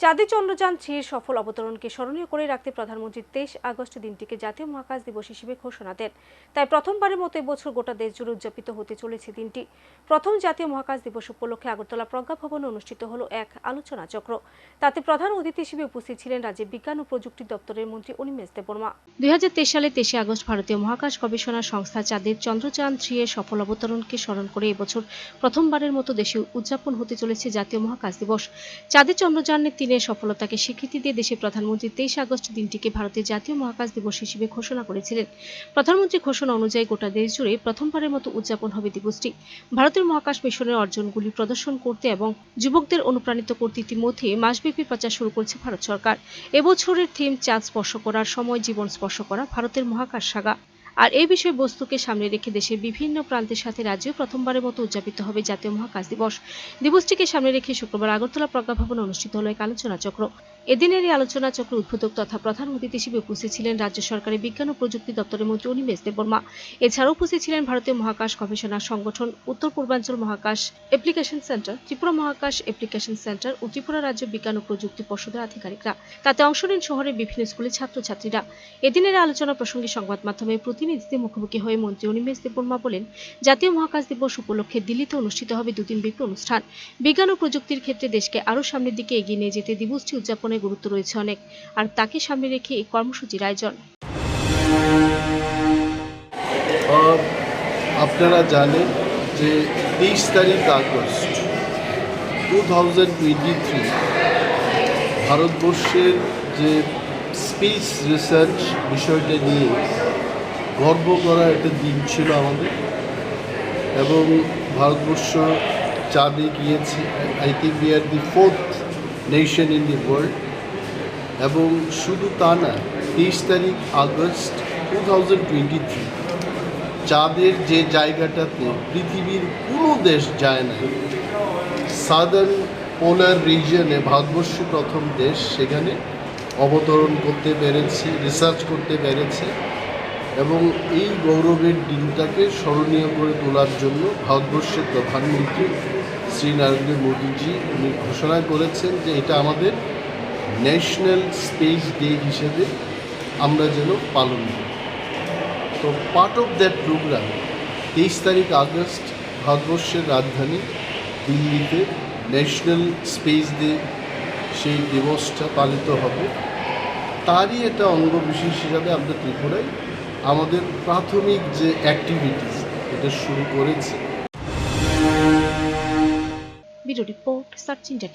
চাঁদে চন্দ্রযান থ্রির সফল অবতরণকে স্মরণীয় করে রাখতে প্রধানমন্ত্রী তেইশ আগস্ট দিনটিকে জাতীয় মহাকাশ দিবস হিসেবে ঘোষণা দেন। তাই প্রথমবারের মতো এবছর গোটা দেশ জুড়ে উদযাপিত হতে চলেছে দিনটি। প্রথম জাতীয় মহাকাশ দিবস উপলক্ষে আগরতলা প্রজ্ঞা ভবনে অনুষ্ঠিত হলো এক আলোচনা চক্র। তাতে প্রধান অতিথি হিসেবে উপস্থিত ছিলেন রাজ্যের বিজ্ঞান ও প্রযুক্তি দপ্তরের মন্ত্রী অনিমেষ দেববর্মা। দুই সালে তেইশে আগস্ট ভারতীয় মহাকাশ গবেষণা সংস্থা চাঁদের চন্দ্রযান থ্রি এর সফল অবতরণকে স্মরণ করে এবছর প্রথমবারের মতো দেশে উদযাপন হতে চলেছে জাতীয় মহাকাশ দিবস। চাঁদের চন্দ্রযানের তিনের সফলতাকে স্বীকৃতি দিয়ে দেশের প্রধানমন্ত্রী তেইশ আগস্ট দিনটিকে ভারতের জাতীয় মহাকাশ দিবস হিসেবে ঘোষণা করেছিলেন। প্রধানমন্ত্রী ঘোষণা অনুযায়ী গোটা দেশ জুড়ে প্রথমবারের মতো উদযাপন হবে দিবসটি। ভারতের মহাকাশ মিশনের অর্জনগুলি প্রদর্শন করতে এবং যুবকদের অনুপ্রাণিত করতে ইতিমধ্যে মাসব্যাপী প্রচার শুরু করেছে ভারত সরকার। এবছরের থিম চাঁদ স্পর্শ করার সময় জীবন স্পর্শ করা ভারতের মহাকাশ সাগা। আর এই বিষয় বস্তুকে সামনে রেখে দেশের বিভিন্ন প্রান্তের সাথে রাজ্যেও প্রথমবারের মতো উদযাপিত হবে জাতীয় মহাকাশ দিবস। দিবসটিকে সামনে রেখে শুক্রবার আগরতলা প্রজ্ঞা ভবনে অনুষ্ঠিত হলো এক আলোচনা চক্র। এদিনের এই আলোচনা চক্র উদ্বোধক তথা প্রধান অতিথি হিসেবে উপস্থিত ছিলেন রাজ্য সরকারের বিজ্ঞান ও প্রযুক্তি দপ্তরের মন্ত্রী অনিমেষ দেববর্মা এছাড়াও উপস্থিত ছিলেন ভারতীয় মহাকাশ গবেষণা সংগঠন উত্তর পূর্বাঞ্চল মহাকাশ অ্যাপ্লিকেশন সেন্টার, ত্রিপুরা মহাকাশ অ্যাপ্লিকেশন সেন্টার ও ত্রিপুরা রাজ্য বিজ্ঞান ও প্রযুক্তি পর্ষদের আধিকারিকরা। তাতে অংশ নেন শহরের বিভিন্ন স্কুলের ছাত্রছাত্রীরা। এদিনের আলোচনা প্রসঙ্গে সংবাদ মাধ্যমে প্রতিনিধিদের মুখোমুখি হয়ে মন্ত্রী অনিমেষ দেববর্মা বলেন, জাতীয় মহাকাশ দিবস উপলক্ষে দিল্লিতে অনুষ্ঠিত হবে দুদিন ব্যাপী অনুষ্ঠান। বিজ্ঞান ও প্রযুক্তির ক্ষেত্রে দেশকে আরও সামনের দিকে এগিয়ে নিয়ে যেতে দিবসটি উদযাপনের গুরুত্ব রয়েছে অনেক। আর তাকে সামনে রেখে এই কর্মসূচির আয়োজন আপনারা জানেন যে তেইশ তারিখ August two thousand twenty three ভারতবর্ষের যে স্পেস রিসার্চ বিষয়টা নিয়ে গর্ব করা একটা দিন ছিল আমাদের। এবং ভারতবর্ষ চাঁদে গিয়েছে। I think we are the fourth nation in the world এবং শুধু তা না, তেইশ তারিখ August two thousand twenty three চাঁদের যে জায়গাটাতে পৃথিবীর কোনো দেশ যায় না সাদার্ন পোলার রিজিয়নে ভারতবর্ষ প্রথম দেশ, সেখানে অবতরণ করতে পেরেছে রিসার্চ করতে পেরেছে এবং এই গৌরবের দিনটাকে স্মরণীয় করে তোলার জন্য ভারতবর্ষের প্রধানমন্ত্রী শ্রী নরেন্দ্র মোদীজি উনি ঘোষণা করেছেন যে এটা আমাদের ন্যাশনাল স্পেস ডে হিসেবে আমরা যেন পালন করি। তো পার্ট অফ দ্যাট প্রোগ্রাম তেইশ তারিখ আগস্ট, ভারতবর্ষের রাজধানী দিল্লিতে ন্যাশনাল স্পেস ডে সেই দিবসটা পালিত হবে। তারই একটা অঙ্গ বিশেষ হিসাবে আমরা ত্রিপুরায় আমাদের প্রাথমিক যে অ্যাক্টিভিটিস এটা শুরু করেছি। Bureau report search India